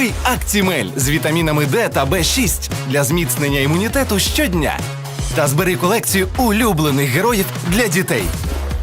Новий Актімель з вітамінами Д та Б6 для зміцнення імунітету щодня. Та збери колекцію улюблених героїв для дітей.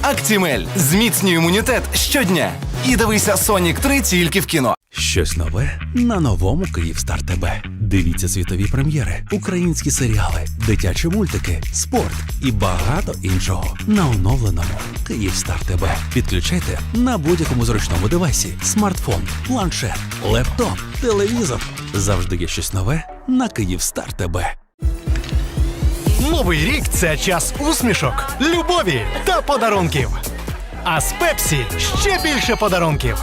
Актімель зміцнює імунітет щодня. І дивися Сонік 3 тільки в кіно. Щось нове на новому Київстар ТБ. Дивіться світові прем'єри, українські серіали, дитячі мультики, спорт і багато іншого на оновленому Київстар ТБ. Підключайте на будь-якому зручному девайсі: смартфон, планшет, лептоп, телевізор. Завжди є щось нове на Київстар ТБ. Новий рік це час усмішок, любові та подарунків. А з Пепсі ще більше подарунків.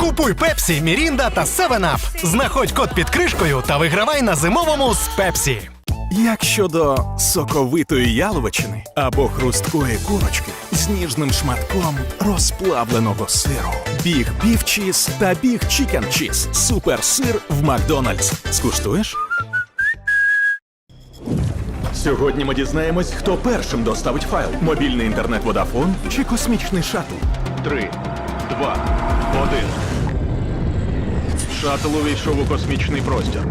Купуй Пепсі, Мірінда та 7up. Знаходь код під кришкою та вигравай на зимовому з Пепсі. Як щодо соковитої яловичини або хрусткої курочки з ніжним шматком розплавленого сиру. Біг Біф Чіз та Біг Чікен Чіз. Суперсир в Макдональдс. Скуштуєш? Сьогодні ми дізнаємось, хто першим доставить файл: мобільний інтернет Водафон чи космічний шаттл. Три, два, один. Шаттл увійшов у космічний простір.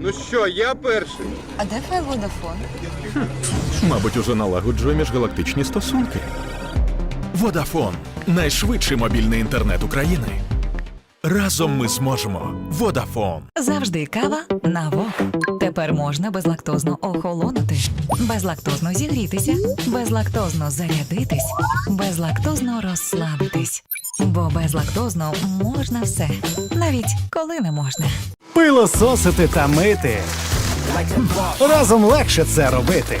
Ну що, я перший? А де файл Водафон? Мабуть, уже налагоджує міжгалактичні стосунки. Водафон найшвидший мобільний інтернет України. Разом ми зможемо. Водафон. Завжди кава на вок. Тепер можна безлактозно охолонути, безлактозно зігрітися, безлактозно зарядитись, безлактозно розслабитись. Бо безлактозно можна все, навіть коли не можна. Пилососити та мити. Разом легше це робити.